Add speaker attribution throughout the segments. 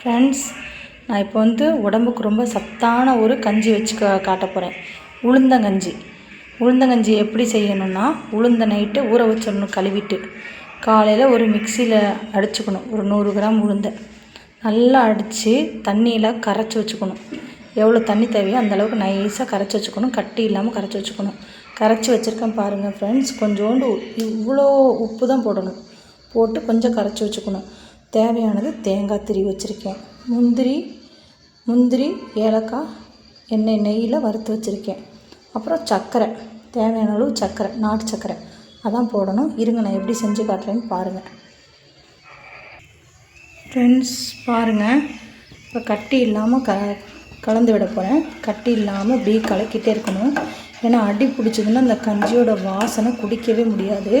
Speaker 1: Friends நான் இப்போ வந்து உடம்புக்கு ரொம்ப சத்தான ஒரு கஞ்சி வச்சு கா காட்ட போகிறேன் உளுந்தங்கஞ்சி உளுந்தங்கஞ்சி எப்படி செய்யணும்னா உளுந்த நைட்டு ஊற வச்சிடணும் கழுவிட்டு. காலையில் ஒரு மிக்சியில் அடிச்சுக்கணும். ஒரு நூறு கிராம் உளுந்தை. நல்லா அடித்து தண்ணியில் கரைச்சி வச்சுக்கணும். எவ்வளோ தண்ணி தேவையோ அந்தளவுக்கு நைஸாக கரைச்சி வச்சுக்கணும். கட்டி இல்லாமல் கரைச்சி வச்சுக்கணும். கரைச்சி வச்சுருக்கேன் பாருங்கள் ஃப்ரெண்ட்ஸ் கொஞ்சோண்டு இவ்வளோ உப்பு தான் போடணும். போட்டு கொஞ்சம் கரைச்சி வச்சுக்கணும். தேவையானது தேங்காய் திருவி வச்சுருக்கேன். முந்திரி முந்திரி ஏலக்காய் எண்ணெய் நெய்யில் வறுத்து வச்சுருக்கேன். அப்புறம் சர்க்கரை தேவையான அளவு சர்க்கரை நாட்டு சர்க்கரை. அதான் போடணும். இருங்க நான் எப்படி செஞ்சு காட்டுறேன்னு பாருங்கள் ஃப்ரெண்ட்ஸ் பாருங்கள் இப்போ கட்டி இல்லாமல் க கலந்து விட போகிறேன் கட்டி இல்லாமல் இப்படி கலக்கிட்டே இருக்கணும். ஏன்னா அடி பிடிச்சதுன்னா அந்த கஞ்சியோட வாசனை குடிக்கவே முடியாது.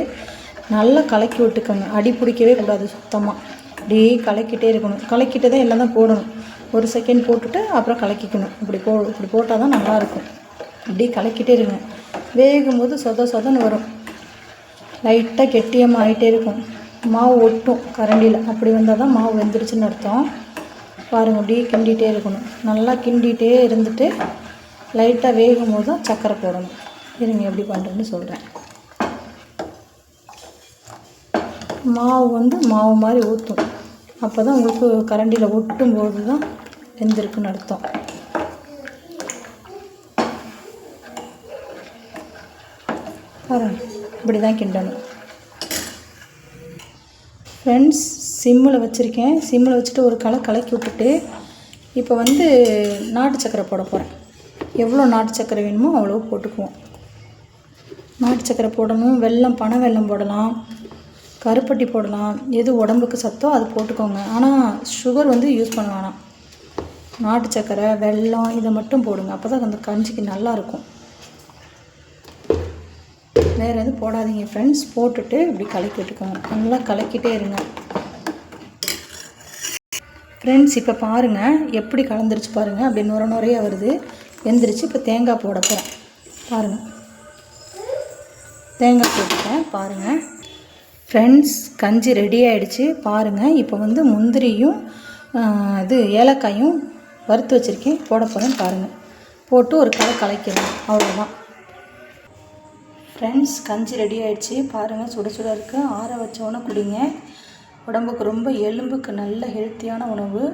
Speaker 1: நல்லா கலக்கி விட்டுக்கோங்க. அடி பிடிக்கவே கூடாது சுத்தமாக அப்படியே கலக்கிட்டே இருக்கணும். கலக்கிட்டு தான் எல்லாம் தான் போடணும். ஒரு செகண்ட் போட்டுட்டு அப்புறம் கலக்கிக்கணும். இப்படி போ இப்படி போட்டால் தான் நல்லாயிருக்கும் அப்படியே கலக்கிட்டே இருங்க. வேகும்போது சொத சொதன்னு வரும். லைட்டாக கெட்டியமாக ஆகிட்டே இருக்கும். மாவு ஒட்டும் கரண்டியில். அப்படி வந்தால் தான் மாவு வெந்துருச்சுன்னு அர்த்தம். பாருங்கள் அப்படியே கிண்டிகிட்டே இருக்கணும். நல்லா கிண்டிகிட்டே இருந்துட்டு லைட்டாக வேகும் போது தான் சர்க்கரை போடணும். இருங்க எப்படி பண்ணுறேன்னு சொல்கிறேன் மாவு வந்து மாவு மாதிரி ஊற்றும் அப்போ தான் உங்களுக்கு கரண்டியில் ஒட்டும் போது தான் வெந்திருக்குன்னு அர்த்தம். பாருங்க இப்படி தான் கிண்டணும் ஃப்ரெண்ட்ஸ் சிம்மில் வச்சுருக்கேன். சிம்மில் வச்சுட்டு ஒரு களை கலக்கி விட்டுட்டு இப்போ வந்து நாட்டு சக்கரை போட போகிறேன் எவ்வளோ நாட்டு சக்கரை வேணுமோ அவ்வளோ போட்டுக்குவோம். நாட்டு சக்கரை போடணும் வெல்லம் பனை வெள்ளம் போடலாம். கருப்பட்டி போடலாம். எது உடம்புக்கு சத்தோ அது போட்டுக்கோங்க. ஆனால் சுகர் வந்து யூஸ் பண்ண வேணாம் நாட்டு சக்கரை வெல்லம் இதை மட்டும் போடுங்க. அப்போ தான் அந்த கஞ்சிக்கு நல்லாயிருக்கும் வேறு எதுவும் போடாதீங்க ஃப்ரெண்ட்ஸ் போட்டுட்டு இப்படி கலக்கி விட்டுக்கோங்க. நல்லா கலக்கிட்டே இருங்க. ஃப்ரெண்ட்ஸ் இப்போ பாருங்கள் எப்படி கலந்துருச்சு பாருங்கள் அப்படி நுர நுறையாக வருது. வெந்துருச்சு இப்போ தேங்காய் போட போகிறேன் பாருங்கள் தேங்காய் போட்டுட்டேன். பாருங்கள் ஃப்ரெண்ட்ஸ் கஞ்சி ரெடி ஆகிடுச்சு பாருங்கள் இப்போ வந்து முந்திரியும் இது ஏலக்காயும் வறுத்து வச்சுருக்கேன். போட போகிறேன் பாருங்கள் போட்டு ஒரு கலை கலக்கிறேன். அவ்வளோதான் ஃப்ரெண்ட்ஸ் கஞ்சி ரெடி ஆகிடுச்சு பாருங்கள் சுட சுட இருக்குது ஆற வச்சோன்னே குடிங்க. உடம்புக்கு ரொம்ப எலும்புக்கு நல்ல ஹெல்த்தியான உணவு.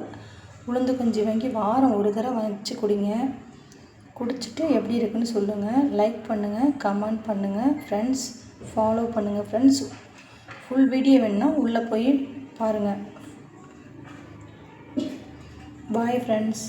Speaker 1: உளுந்து கஞ்சி வாங்கி வாரம் ஒரு தடவை வச்சு குடிங்க. குடிச்சிட்டு எப்படி இருக்குன்னு சொல்லுங்கள் லைக் பண்ணுங்கள் கமெண்ட் பண்ணுங்கள் ஃப்ரெண்ட்ஸ் ஃபாலோ பண்ணுங்கள் ஃப்ரெண்ட்ஸ் ஃபுல் வீடியோ வேணும்னா உள்ளே போய் பாருங்கள் பாய் ஃப்ரெண்ட்ஸ்